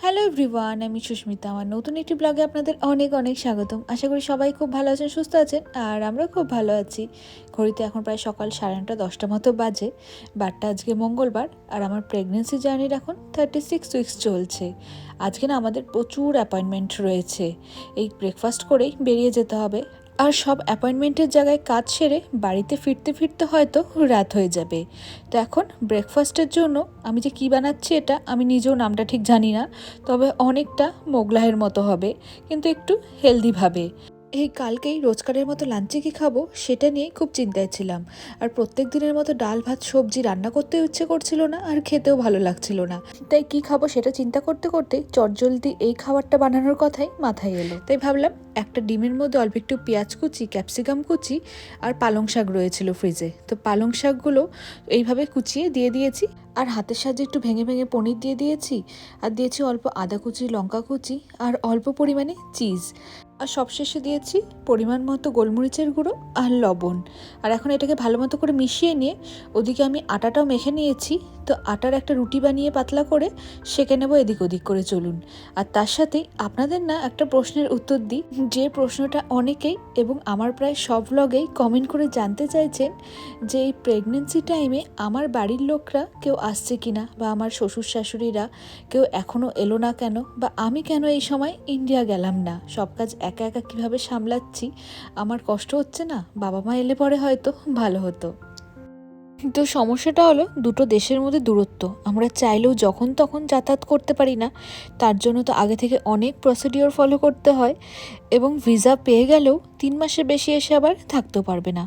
Hello everyone আমি সুস্মিতা। আমার নতুন একটি ব্লগে আপনাদের অনেক অনেক স্বাগতম। আশা করি সবাই খুব ভালো আছেন, সুস্থ আছেন, আর আমরা খুব ভালো আছি। ঘড়িতে এখন প্রায় সকাল সাড়ে নটা দশটা মতো বাজে। বারটা আজকে মঙ্গলবার, আর আমার প্রেগনেন্সি জার্নির এখন থার্টি সিক্স উইক্স চলছে। আজকে না আমাদের প্রচুর অ্যাপয়েন্টমেন্ট রয়েছে। এই ব্রেকফাস্ট করেই বেরিয়ে যেতে হবে। আর সব অ্যাপয়েন্টমেন্টের জায়গায় কাজ সেরে বাড়িতে ফিরতে ফিরতে হয়তো রাত হয়ে যাবে। তো এখন ব্রেকফাস্টের জন্য আমি যে কি বানাচ্ছি এটা আমি নিজেও নামটা ঠিক জানি না, তবে অনেকটা মোগলাহের মতো হবে, কিন্তু একটু হেলদিভাবে এই কালকেই রোজকারের মতো লাঞ্চে কী খাব সেটা নিয়েই খুব চিন্তায় ছিলাম। আর প্রত্যেক দিনের মতো ডাল, ভাত, সবজি রান্না করতেও ইচ্ছে করছিল না আর খেতেও ভালো লাগছিল না। তাই কি খাব সেটা চিন্তা করতে করতে চটজলদি এই খাবারটা বানানোর কথাই মাথায় এলো। তাই ভাবলাম একটা ডিমের মধ্যে অল্প একটু পেঁয়াজ কুচি, ক্যাপসিকাম কুচি আর পালং শাক রয়েছিল ফ্রিজে। তো পালং শাকগুলো এইভাবে কুচিয়ে দিয়ে দিয়েছি আর হাতের সাহায্যে একটু ভেঙে ভেঙে পনির দিয়ে দিয়েছি। আর দিয়েছি অল্প আদা কুচি, লঙ্কা কুচি আর অল্প পরিমাণে চিজ। আর সবশেষে দিয়েছি পরিমাণ মতো গোলমরিচের গুঁড়ো আর লবণ। আর এখন এটাকে ভালো মতো করে মিশিয়ে নিয়ে ওদিকে আমি আটাটাও মেখে নিয়েছি। তো আটার একটা রুটি বানিয়ে পাতলা করে সেঁকে নেব এদিক ওদিক করে চলুন। আর তার সাথেই আপনাদের না একটা প্রশ্নের উত্তর দিই। যে প্রশ্নটা অনেকেই এবং আমার প্রায় সব ব্লগেই কমেন্ট করে জানতে চাইছেন যে এই প্রেগনেন্সি টাইমে আমার বাড়ির লোকরা কেউ আসছে কি না বা আমার শ্বশুর শাশুড়িরা কেউ এখনও এলো না কেন বা আমি কেন এই সময় ইন্ডিয়া গেলাম না? সব কাজ একা একা কীভাবে সামলাচ্ছি? আমার কষ্ট হচ্ছে না? বাবা মা এলে পরে হয়তো ভালো হতো। তো সমস্যাটা হলো দুটো দেশের মধ্যে দূরত্ব। আমরা চাইলেও যখন তখন যাতায়াত করতে পারি না, তার জন্য তো আগে থেকে অনেক প্রসিডিওর ফলো করতে হয় এবং ভিসা পেয়ে গেলেও তিন মাসের বেশি এসে আবার থাকতেও পারবে না।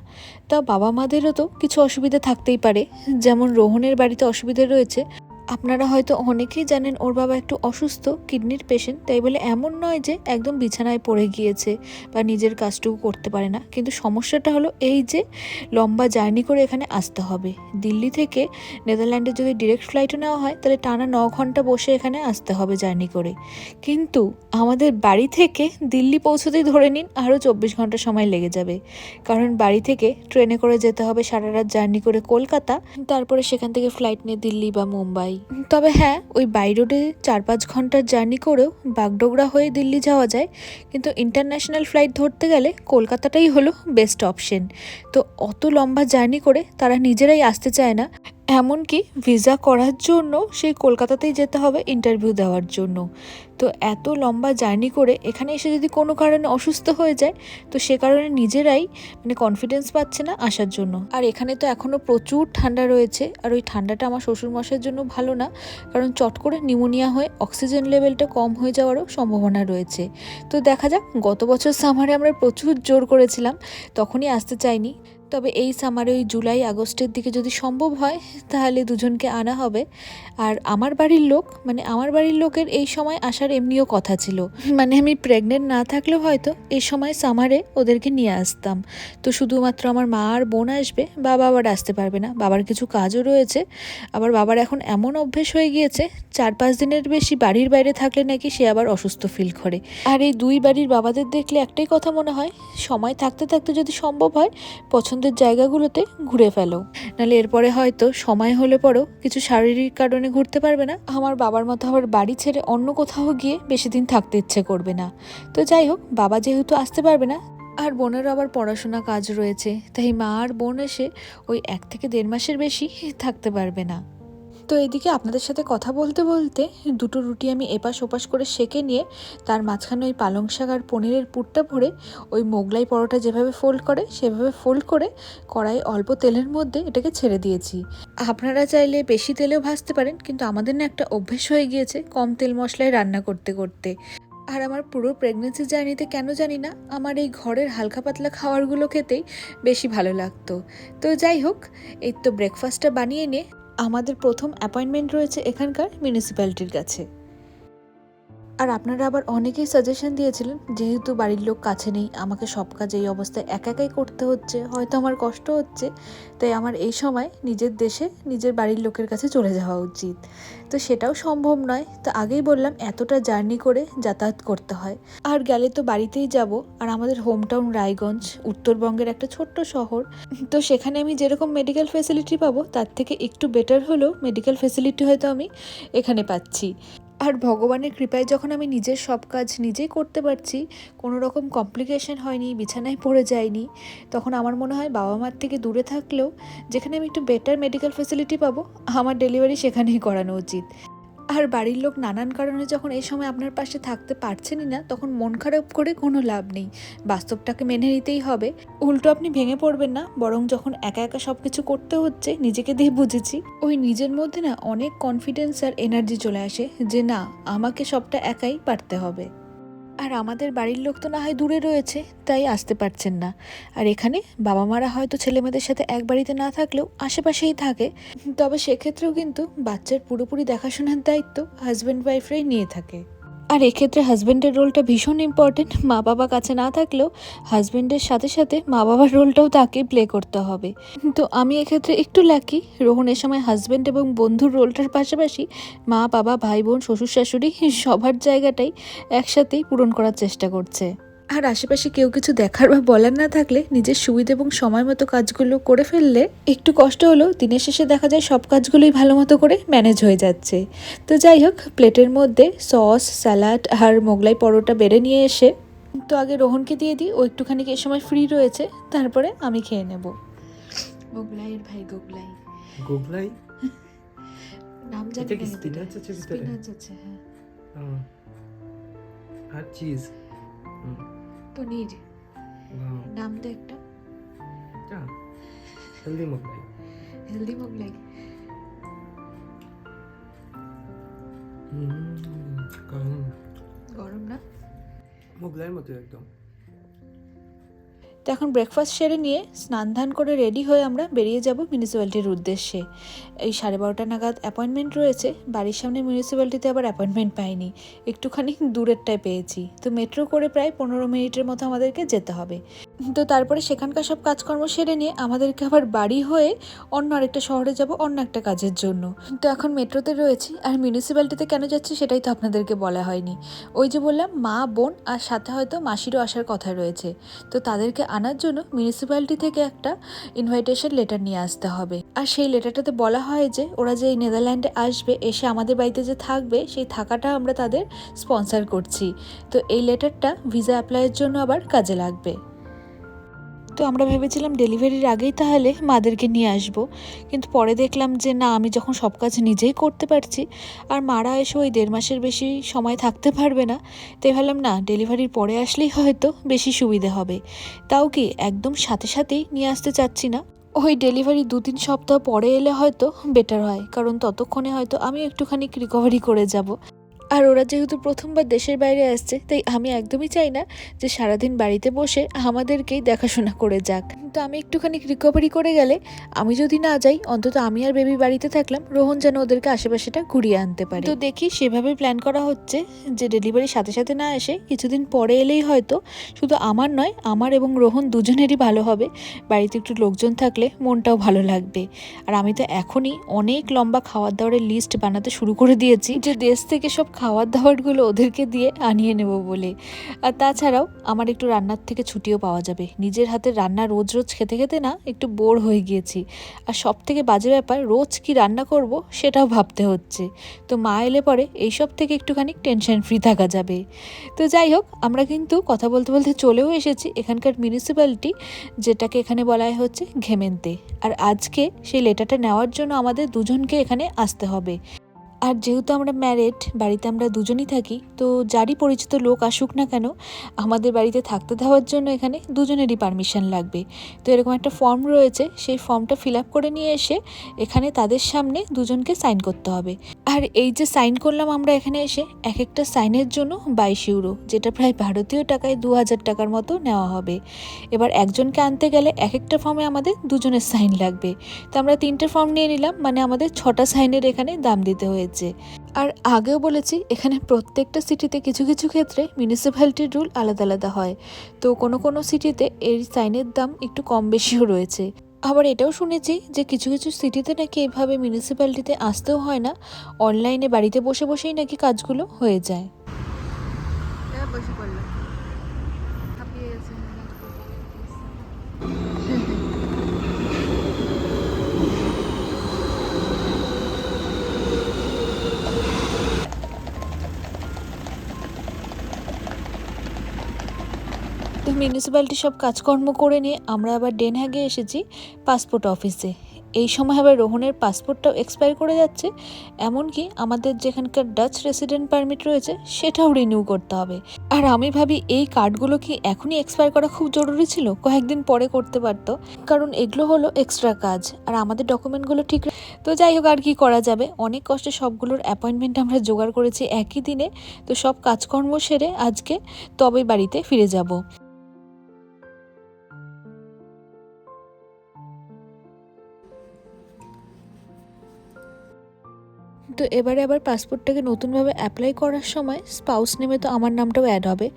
তা বাবা মাদেরও তো কিছু অসুবিধা থাকতেই পারে। যেমন রোহনের বাড়িতে অসুবিধা রয়েছে আপনারা হয়তো অনেকেই জানেন ওর বাবা একটু অসুস্থ, কিডনির পেশেন্ট তাই বলে এমন নয় যে একদম বিছানায় পড়ে গিয়েছে বা নিজের কাজটুকু করতে পারে না। কিন্তু সমস্যাটা হলো এই যে লম্বা জার্নি করে এখানে আসতে হবে। দিল্লি থেকে নেদারল্যান্ডে যদি ডিরেক্ট ফ্লাইটও নেওয়া হয়, তাহলে টানা ন ঘণ্টা বসে এখানে আসতে হবে জার্নি করে। কিন্তু আমাদের বাড়ি থেকে দিল্লি পৌঁছতেই ধরে নিন আরও চব্বিশ ঘণ্টা সময় লেগে যাবে। কারণ বাড়ি থেকে ট্রেনে করে যেতে হবে সারা রাত জার্নি করে কলকাতা। তারপরে সেখান থেকে ফ্লাইট নিয়ে দিল্লি বা মুম্বাই। তবে হ্যাঁ ওই বাই রোডে চার পাঁচ ঘণ্টার জার্নি করেও বাগডোগরা হয়ে দিল্লি যাওয়া যায়। কিন্তু ইন্টারন্যাশনাল ফ্লাইট ধরতে গেলে কলকাতাটাই হলো বেস্ট অপশন। তো অত লম্বা জার্নি করে তারা নিজেরাই আসতে চায় না। এমনকি ভিসা করার জন্য সেই কলকাতাতেই যেতে হবে ইন্টারভিউ দেওয়ার জন্য। তো এত লম্বা জার্নি করে এখানে এসে যদি কোনো কারণে অসুস্থ হয়ে যায়, তো সে কারণে নিজেরাই মানে কনফিডেন্স পাচ্ছে না আসার জন্য। আর এখানে তো এখনও প্রচুর ঠান্ডা রয়েছে, আর ওই ঠান্ডাটা আমার শ্বশুরমশাইয়ের জন্য ভালো না, কারণ চট করে নিউমোনিয়া হয়ে অক্সিজেন লেভেলটা কম হয়ে যাওয়ারও সম্ভাবনা রয়েছে। তো দেখা যাক, গত বছর সামারে আমরা প্রচুর জোর করেছিলাম, তখনই আসতে চাইনি। তবে এই সামারে ওই জুলাই, আগস্টের দিকে যদি সম্ভব হয়, তাহলে দুজনকে আনা হবে। আর আমার বাড়ির লোক মানে আমার বাড়ির লোকের এই সময় আসার এমনিও কথা ছিল। মানে আমি প্রেগনেন্ট না থাকলেও হয়তো এই সময় সামারে ওদেরকে নিয়ে আসতাম। তো শুধুমাত্র আমার মা আর বোন আসবে, বাবা আবার আসতে পারবে না। বাবার কিছু কাজও রয়েছে। আবার বাবার এখন এমন অভ্যেস হয়ে গিয়েছে, চার পাঁচ দিনের বেশি বাড়ির বাইরে থাকলে নাকি সে আবার অসুস্থ ফিল করে। আর এই দুই বাড়ির বাবাদের দেখলে একটাই কথা মনে হয়, সময় থাকতে থাকতে যদি সম্ভব হয় পছন্দের জায়গাগুলোতে ঘুরে ফেলো। নাহলে এরপরে হয়তো সময় হলে পরেও কিছু শারীরিক কারণে ঘুরতে পারবে না। আমার বাবার মতো আবার বাড়ি ছেড়ে অন্য কোথাও গিয়ে বেশি দিন থাকতে ইচ্ছে করবে না। তো যাই হোক বাবা যেহেতু আসতে পারবে না আর বোনের আবার পড়াশোনা কাজ রয়েছে তাই মা আর বোন এসে ওই এক থেকে দেড় মাসের বেশি থাকতে পারবে না। তো এদিকে আপনাদের সাথে কথা বলতে বলতে দুটো রুটি আমি এপাশ ওপাশ করে সেকে নিয়ে তার মাঝখানে ওই পালং শাক আর পনিরের পুরটা ভরে ওই মোগলাই পরোটা যেভাবে ফোল্ড করে, সেভাবে ফোল্ড করে কড়াই অল্প তেলের মধ্যে এটাকে ছেড়ে দিয়েছি। আপনারা চাইলে বেশি তেলেও ভাজতে পারেন, কিন্তু আমাদের না একটা অভ্যেস হয়ে গিয়েছে কম তেল মশলায় রান্না করতে করতে। আর আমার পুরো প্রেগনেন্সি জার্নিতে কেন জানি না, আমার এই ঘরের হালকা পাতলা খাবারগুলো খেতেই বেশি ভালো লাগতো। তো যাই হোক, এই তো ব্রেকফাস্টটা বানিয়ে নিয়ে আমাদের প্রথম অ্যাপয়েন্টমেন্ট রয়েছে এখানকার মিউনিসিপ্যালিটির কাছে। আর আপনারা আবার অনেকেই সাজেশন দিয়েছিলেন, যেহেতু বাড়ির লোক কাছে নেই, আমাকে সব কাজ এই অবস্থায় একা একাই করতে হচ্ছে, হয়তো আমার কষ্ট হচ্ছে। তাই আমার এই সময় নিজের দেশে নিজের বাড়ির লোকের কাছে চলে যাওয়া উচিত। তো সেটাও সম্ভব নয়। তো আগেই বললাম, এতটা জার্নি করে যাতায়াত করতে হয়। আর গেলে তো বাড়িতেই যাব। আর আমাদের হোম টাউন রায়গঞ্জ, উত্তরবঙ্গের একটা ছোট্ট শহর। তো সেখানে আমি যেরকম মেডিকেল ফেসিলিটি পাবো, তার থেকে একটু বেটার হলেও মেডিকেল ফেসিলিটি হয়তো আমি এখানে পাচ্ছি। আর ভগবানের কৃপায় যখন আমি নিজের সব কাজ নিজেই করতে পারছি, কোনো রকম কমপ্লিকেশন হয়নি, বিছানায় পড়ে যায়নি তখন আমার মনে হয় বাবা মার থেকে দূরে থাকলেও যেখানে আমি একটু বেটার মেডিকেল ফেসিলিটি পাবো, আমার ডেলিভারি সেখানেই করানো উচিত। আর বাড়ির লোক নানান কারণে যখন এই সময় আপনার পাশে থাকতে পারছেনই না, তখন মন খারাপ করে কোনো লাভ নেই। বাস্তবটাকে মেনে নিতেই হবে। উল্টো আপনি ভেঙে পড়বেন না, বরং যখন একা একা সব কিছু করতে হচ্ছে, নিজেকে দিয়ে বুঝেছি। ওই নিজের মধ্যে না অনেক কনফিডেন্স আর এনার্জি চলে আসে যে না, আমাকে সবটা একাই পারতে হবে। আর আমাদের বাড়ির লোক তো না হয় দূরে রয়েছে, তাই আসতে পারছেন না। আর এখানে বাবা মারা হয়তো ছেলেমেয়েদের সাথে এক বাড়িতে না থাকলেও আশেপাশেই থাকে। তবে সেক্ষেত্রেও কিন্তু বাচ্চার পুরোপুরি দেখাশোনার দায়িত্ব হাজব্যান্ড ওয়াইফরাই নিয়ে থাকে। আর এক্ষেত্রে হাজব্যান্ডের রোলটা ভীষণ ইম্পর্টেন্ট মা বাবা কাছে না থাকলেও হাজব্যান্ডের সাথে সাথে মা বাবার রোলটাও তাকে প্লে করতে হবে। তো আমি এক্ষেত্রে একটু লাকি রোহণের সময় হাজব্যান্ড এবং বন্ধুর রোলটার পাশাপাশি মা, বাবা, ভাই, বোন, শ্বশুর, শাশুড়ি সবার জায়গাটাই একসাথেই পূরণ করার চেষ্টা করছে। আর আশেপাশে কেউ কিছু দেখার বা বলার না থাকলে নিজের সুবিধা এবং সময় মতো কাজগুলো করে ফেললে একটু কষ্ট হলেও দিনের শেষে দেখা যায় সব কাজগুলোই ভালো মতো করে ম্যানেজ হয়ে যাচ্ছে। তো যাই হোক প্লেটের মধ্যে সস স্যালাড আর মোগলাই পরোটা বেড়ে নিয়ে এসে তো আগে রোহনকে দিয়ে দিই। ও একটুখানি এই সময় ফ্রি রয়েছে? তারপরে আমি খেয়ে নেব। মোগলাইয়ের ভাই গোগলাই। গোগলাই? নাম জানি এটা কি না কিন্তু আছে ভিতরে? স্পিনাচ আছে হ্যাঁ। আর চিজ পনির নাম তো একটা। হেলদি মোগলাই হেলদি মোগলাই গরম না? মোগলাইয়ের মতো একদম। তো এখন ব্রেকফাস্ট সেরে নিয়ে স্নান ধান করে রেডি হয়ে আমরা বেরিয়ে যাব মিউনিসিপ্যালিটির উদ্দেশ্যে। এই সাড়ে বারোটা নাগাদ অ্যাপয়েন্টমেন্ট রয়েছে। বাড়ির সামনে মিউনিসিপ্যালিটিতে আবার অ্যাপয়েন্টমেন্ট পাইনি। একটুখানি দূরেরটায় পেয়েছি। তো মেট্রো করে প্রায় পনেরো মিনিটের মতো আমাদেরকে যেতে হবে। তো তারপরে সেখানকার সব কাজকর্ম সেরে নিয়ে আমাদেরকে আবার বাড়ি হয়ে অন্য আরেকটা শহরে যাব অন্য একটা কাজের জন্য। তো এখন মেট্রোতে রয়েছি। আর মিউনিসিপ্যালিটিতে কেন যাচ্ছি সেটাই তো আপনাদেরকে বলা হয়নি। ওই যে বললাম, মা, বোন আর সাথে হয়তো মাসিরও আসার কথা রয়েছে। তো তাদেরকে আনার জন্য মিউনিসিপ্যালিটি থেকে একটা ইনভাইটেশন লেটার নিয়ে আসতে হবে। আর সেই লেটারটাতে বলা হয় যে, ওরা যে নেদারল্যান্ডে আসবে, এসে আমাদের বাড়িতে যে থাকবে, সেই থাকাটা আমরা তাদের স্পন্সার করছি। তো এই লেটারটা ভিসা অ্যাপ্লাইয়ের জন্য আবার কাজে লাগবে। তো আমরা ভেবেছিলাম ডেলিভারির আগেই তাহলে মাদেরকে নিয়ে আসব। কিন্তু পরে দেখলাম যে না, আমি যখন সব কাজ নিজেই করতে পারছি আর মারা এসে ওই দেড় মাসের বেশি সময় থাকতে পারবে না, তাই ভাবলাম না, ডেলিভারির পরে আসলেই হয়তো বেশি সুবিধে হবে। তাও কি একদম সাথে সাথেই নিয়ে আসতে চাচ্ছি না? ওই ডেলিভারি দু তিন সপ্তাহ পরে এলে হয়তো বেটার হয়, কারণ ততক্ষণে হয়তো আমি একটুখানি রিকভারি করে যাব। আর ওরা যেহেতু প্রথমবার দেশের বাইরে আসছে, তাই আমি একদমই চাই না যে সারাদিন বাড়িতে বসে আমাদেরকেই দেখাশোনা করে যাক। তো আমি একটুখানি রিকভারি করে গেলে, আমি যদি না যাই, অন্তত আমি আর বেবি বাড়িতে থাকলাম, রোহন যেন ওদেরকে আশেপাশেটা ঘুরিয়ে আনতে পারে। তো দেখি সেভাবে প্ল্যান করা হচ্ছে যে ডেলিভারির সাথে সাথে না এসে কিছুদিন পরে এলেই হয়তো শুধু আমার নয়, আমার এবং রোহন দুজনেরই ভালো হবে। বাড়িতে একটু লোকজন থাকলে মনটাও ভালো লাগবে। আর আমি তো এখনই অনেক লম্বা খাওয়ার দাওয়ারের লিস্ট বানাতে শুরু করে দিয়েছি। যে দেশ থেকে সব খাবার দাওয়ারগুলো ওদেরকে দিয়ে আনিয়ে নেব বলে। আর তাছাড়াও আমার একটু রান্নার থেকে ছুটিও পাওয়া যাবে। নিজের হাতে রান্না রোজ রোজ খেতে খেতে না একটু বোর হয়ে গিয়েছি। আর সব থেকে বাজে ব্যাপার, রোজ কি রান্না করব সেটাও ভাবতে হচ্ছে। তো মা এলে পরে এইসব থেকে একটুখানি টেনশন ফ্রি থাকা যাবে। তো যাই হোক, আমরা কিন্তু কথা বলতে বলতে চলেও এসেছি এখানকার মিউনিসিপ্যালিটি, যেটাকে এখানে বলা হচ্ছে ঘেমেন্তে। আর আজকে সেই লেটারটা নেওয়ার জন্য আমাদের দুজনকে এখানে আসতে হবে। আর যেহেতু আমরা ম্যারেড বাড়িতে আমরা দুজনই থাকি, তো যারই পরিচিত লোক আসুক না কেন, আমাদের বাড়িতে থাকতে দেওয়ার জন্য এখানে দুজনেরই পারমিশন লাগবে। তো এরকম একটা ফর্ম রয়েছে, সেই ফর্মটা ফিল আপ করে নিয়ে এসে এখানে তাদের সামনে দুজনকে সাইন করতে হবে। আর এই যে সাইন করলাম আমরা এখানে এসে এক একটা সাইনের জন্য বাইশ ইউরো যেটা প্রায় ভারতীয় টাকায় দু হাজার টাকার মতো নেওয়া হবে। এবার একজনকে আনতে গেলে এক একটা ফর্মে আমাদের দুজনের সাইন লাগবে। তো আমরা তিনটে ফর্ম নিয়ে নিলাম মানে আমাদের ছটা সাইনের এখানে দাম দিতে হয়েছে। আর আগেও বলেছি, এখানে প্রত্যেকটা সিটিতে কিছু কিছু ক্ষেত্রে মিউনিসিপ্যালিটির রুল আলাদা আলাদা হয়। তো কোনো কোনো সিটিতে এর সাইনের দাম একটু কম বেশিও রয়েছে। আবার এটাও শুনেছি যে কিছু কিছু সিটিতে নাকি এভাবে মিউনিসিপ্যালিটিতে আসতেও হয় না অনলাইনে বাড়িতে বসে বসেই নাকি কাজগুলো হয়ে যায়। মিউনিসিপ্যালিটি সব কাজকর্ম করে নিয়ে আমরা আবার ডেনহ্যাগে এসেছি পাসপোর্ট অফিসে এই সময় আবার রোহনের পাসপোর্টটাও এক্সপায়ার করে যাচ্ছে, এমনকি আমাদের যেখানকার ডাচ রেসিডেন্ট পারমিট রয়েছে সেটাও রিনিউ করতে হবে। আর আমি ভাবি এই কার্ডগুলো কি এখনই এক্সপায়ার করা খুব জরুরি ছিল? কয়েকদিন পরে করতে পারতো। কারণ এগুলো হলো এক্সট্রা কাজ, আর আমাদের ডকুমেন্টগুলো ঠিক তো যাই হোক, আর কি করা যাবে? অনেক কষ্টে সবগুলোর অ্যাপয়েন্টমেন্ট আমরা জোগাড় করেছি একই দিনে। তো সব কাজকর্ম সেরে আজকে তবে বাড়িতে ফিরে যাব। তো এবারে আবার পাসপোর্টটাকে নতুনভাবে অ্যাপ্লাই করার সময় স্পাউস নেমে তো আমার নামটাও অ্যাড হবে।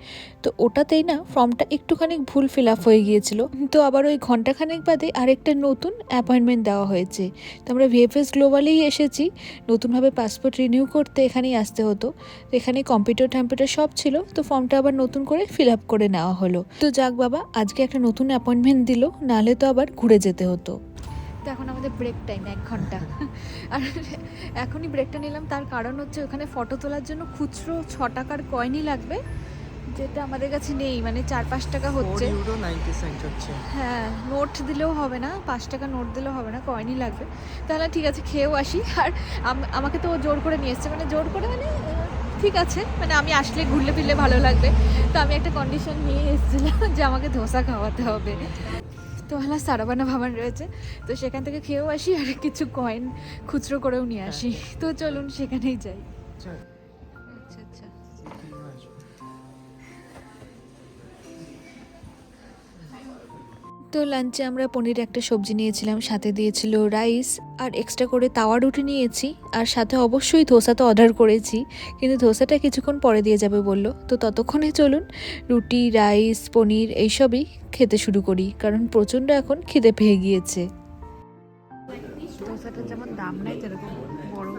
তো ওটাতেই না ফর্মটা একটুখানি ভুল ফিল আপ হয়ে গিয়েছিল। তো আবার ওই ঘন্টাখানেক বাদে আরেকটা নতুন অ্যাপয়েন্টমেন্ট দেওয়া হয়েছে। তো আমরা ভিএফএস গ্লোবালেই এসেছি। নতুনভাবে পাসপোর্ট রিনিউ করতে এখানেই আসতে হতো। তো এখানে কম্পিউটার ট্যাম্পিউটার সব ছিল। তো ফর্মটা আবার নতুন করে ফিল আপ করে নেওয়া হলো। তো যাক বাবা, আজকে একটা নতুন অ্যাপয়েন্টমেন্ট দিল। নাহলে তো আবার ঘুরে যেতে হতো। তো এখন আমাদের ব্রেক টাইম এক ঘণ্টা। আর এখনই ব্রেকটা নিলাম তার কারণ হচ্ছে ওখানে ফটো তোলার জন্য খুচরো ছ টাকার কয়েনই লাগবে যেটা আমাদের কাছে নেই মানে চার পাঁচ টাকা হচ্ছে। হ্যাঁ নোট দিলেও হবে না পাঁচ টাকা নোট দিলেও হবে না কয়েনই লাগবে। তাহলে ঠিক আছে খেয়েও আসি। আর আম- আমাকে তো জোর করে নিয়ে এসছে মানে জোর করে মানে ঠিক আছে মানে আমি আসলে ঘুরলে ফিরলে ভালো লাগবে। তো আমি একটা কন্ডিশন নিয়ে এসেছিলাম যে আমাকে ধোসা খাওয়াতে হবে। তো হলো সারাবানা ভাবান রয়েছে। তো সেখান থেকে খেয়েও আসি আর কিছু কয়েন খুচরো করেও নিয়ে আসি। তো চলুন সেখানেই যাই। আচ্ছা আচ্ছা। তো লাঞ্চে আমরা পনির একটা সবজি নিয়েছিলাম সাথে দিয়েছিল রাইস আর এক্সট্রা করে তাওয়া রুটি নিয়েছি আর সাথে অবশ্যই ধোসা তো অর্ডার করেছি কিন্তু ধোসাটা কিছুক্ষণ পরে দিয়ে যাবে বলল। তো ততক্ষণে চলুন রুটি রাইস পনির এইসবই খেতে শুরু করি কারণ প্রচণ্ড এখন খিদে পেয়ে গিয়েছে। ধোসাটার যেমন দাম নাই বড়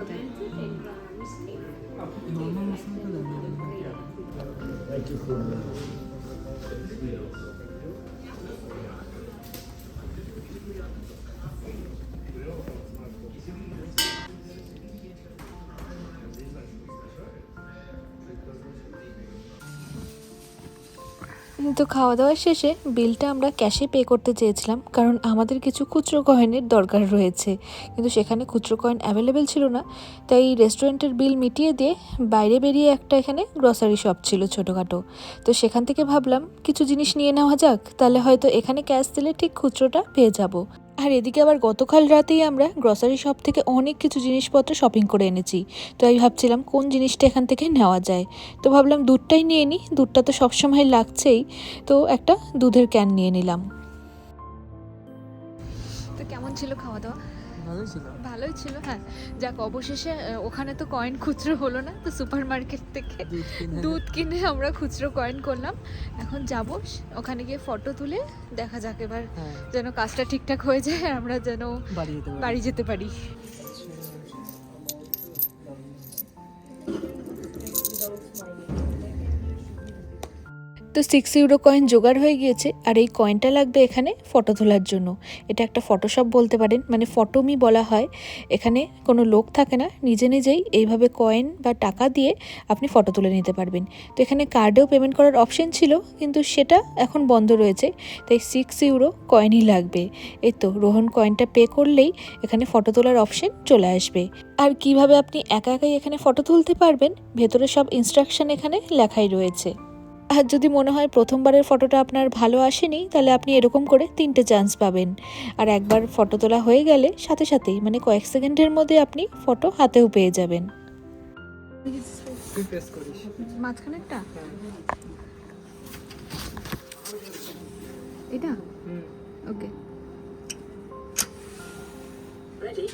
তো খাওয়া দাওয়া শেষে বিলটা আমরা ক্যাশে পে করতে চেয়েছিলাম, কারণ আমাদের কিছু খুচরো কয়েনের দরকার রয়েছে। কিন্তু সেখানে খুচরো কয়েন অ্যাভেলেবেল ছিল না, তাই রেস্টুরেন্টের বিল মিটিয়ে দিয়ে বাইরে বেরিয়ে একটা এখানে গ্রসারি শপ ছিল ছোটোখাটো। তো সেখান থেকে ভাবলাম, কিছু জিনিস নিয়ে নেওয়া যাক, তাহলে হয়তো এখানে ক্যাশ দিলে ঠিক খুচরোটা পেয়ে যাব। আর এদিকে আবার গতকাল রাতেই আমরা গ্রসারি শপ থেকে অনেক কিছু জিনিসপত্র শপিং করে এনেছি। তো আমি ভাবছিলাম কোন জিনিসটা এখান থেকে নেওয়া যায়? তো ভাবলাম দুধটাই নিয়ে নিই দুধটা তো সবসময় লাগছেই। তো একটা দুধের ক্যান নিয়ে নিলাম। তো কেমন ছিল খাওয়া দাওয়া? ভালোই ছিল। ভালোই ছিল। হ্যাঁ যাক অবশেষে ওখানে তো কয়েন খুচরো হলো না তো সুপার মার্কেট থেকে দুধ কিনে। আমরা খুচরো কয়েন করলাম। এখন যাব ওখানে গিয়ে ফটো তুলে দেখা যাক এবার হ্যাঁ। যেন কাজটা ঠিকঠাক হয়ে যায় আমরা যেন বাড়ি যেতে পারি। তো সিক্স ইউরো কয়েন জোগাড় হয়ে গিয়েছে, আর এই কয়েনটা লাগবে এখানে ফটো তোলার জন্য। এটা একটা ফটোশপ বলতে পারেন মানে ফটোমি বলা হয়। এখানে কোনো লোক থাকে না, নিজে নিজেই এইভাবে কয়েন বা টাকা দিয়ে আপনি ফটো তুলে নিতে পারবেন। তো এখানে কার্ডেও পেমেন্ট করার অপশন ছিল, কিন্তু সেটা এখন বন্ধ রয়েছে, তাই সিক্স ইউরো কয়েনই লাগবে। এই তো, রোহন কয়েনটা পে করলেই এখানে ফটো তোলার অপশন চলে আসবে। আর কীভাবে আপনি একা একাই এখানে ফটো তুলতে পারবেন, ভেতরে সব ইনস্ট্রাকশন এখানে লেখাই রয়েছে। আর যদি মনে হয় প্রথমবারের ফটোটা আপনার ভালো আসেনি তাহলে আপনি এরকম করে তিনটে চান্স পাবেন আর একবার ফটো তোলা হয়ে গেলে সাথে সাথেই মানে কয়েক সেকেন্ডের মধ্যে আপনি ফটো হাতেও পেয়ে যাবেন মাঝখানেরটা এটা ওকে Ready?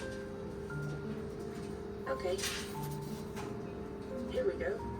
Okay. Here we go.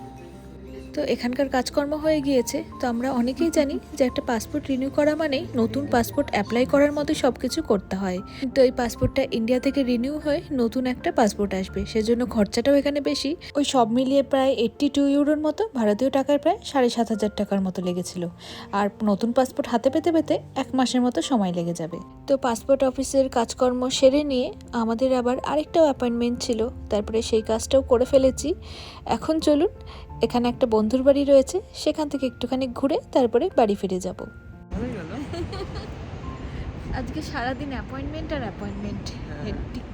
তো এখানকার কাজকর্ম হয়ে গিয়েছে। তো আমরা অনেকেই জানি যে একটা পাসপোর্ট রিনিউ করা মানে নতুন পাসপোর্ট অ্যাপ্লাই করার মতো সব কিছু করতে হয়। তো এই পাসপোর্টটা ইন্ডিয়া থেকে রিনিউ হয়ে নতুন একটা পাসপোর্ট আসবে। সেজন্য খরচাটাও এখানে বেশি। ওই সব মিলিয়ে প্রায় এইট্টি টু ইউরোর মতো ভারতীয় টাকার প্রায় সাড়ে সাত হাজার টাকার মতো লেগেছিল। আর নতুন পাসপোর্ট হাতে পেতে পেতে এক মাসের মতো সময় লেগে যাবে। তো পাসপোর্ট অফিসের কাজকর্ম সেরে নিয়ে আমাদের আবার আরেকটাও অ্যাপয়েন্টমেন্ট ছিল। তারপরে সেই কাজটাও করে ফেলেছি। এখন চলুন এখানে একটা বন্ধুর বাড়ি রয়েছে সেখান থেকে একটুখানি ঘুরে তারপরে বাড়ি ফিরে যাব। আজকে সারাদিন অ্যাপয়েন্টমেন্ট আর অ্যাপয়েন্টমেন্ট হ্যাঁ। হেডটিক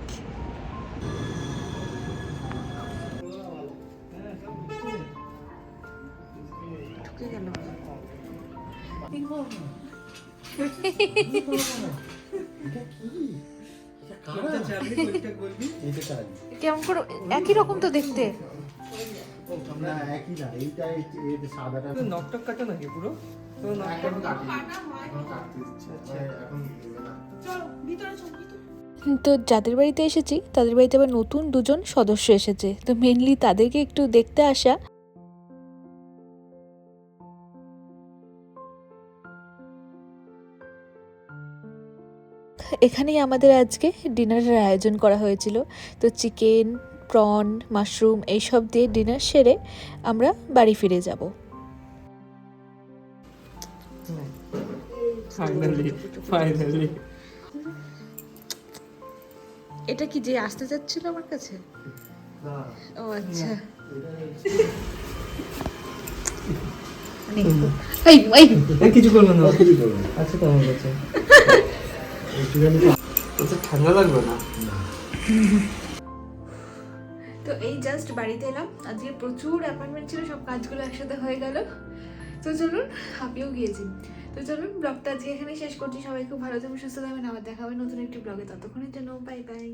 কেমন করে একই রকম তো দেখতে। না একই না এইটা এই- এই সাদাটা নকটক কাটা নাকি পুরো? তো নক এখন কাটি কাটতে দিচ্ছে। আচ্ছা এখন দেবে না। তো যাদের বাড়িতে এসেছি তাদের বাড়িতে আবার নতুন দুজন সদস্য এসেছে। তো মেনলি তাদেরকে একটু দেখতে আসা। এখানেই আমাদের আজকে ডিনারের আয়োজন করা হয়েছিল। তো চিকেন প্রন মাশরুম এইসব দিয়ে ডিনার সেরে আমরা বাড়ি ফিরে যাব। ফাইনালি ফাইনালি এটা কি যে আসতে যাচ্ছিল আমার কাছে? ও আচ্ছা। এই কিছু করব না। কি করবে আচ্ছা তো আমার কাছে আচ্ছা ঠান্ডা লাগবে না। জাস্ট বাড়িতে এলাম, আজকে প্রচুর অ্যাপয়েন্টমেন্ট ছিল, সব কাজগুলো একসাথে হয়ে গেল। তো চলুন আপিও গিয়েছি। তো চলুন ব্লগটা আজকে এখানে শেষ করছি। সবাই খুব ভালো থাকবেন, সুস্থ থাকবেন। আবার দেখা হবে নতুন একটি ব্লগে ততক্ষণের জন্য বাই বাই